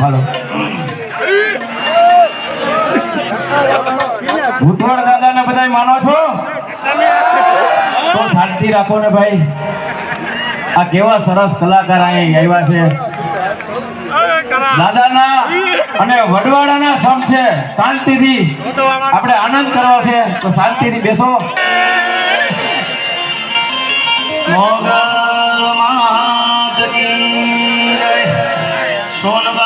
હાલો. ભૂતવાળ દાદા ને બધા માનો છો? તો શાંતિ રાખો ને ભાઈ. આ કેવા સરસ કલાકાર અહીંયા આવ્યા છે. દાદાના અને વડવાડાના સમ છે. શાંતિથી આપણે આનંદ કરવો છે. તો શાંતિથી બેસો. સોનબા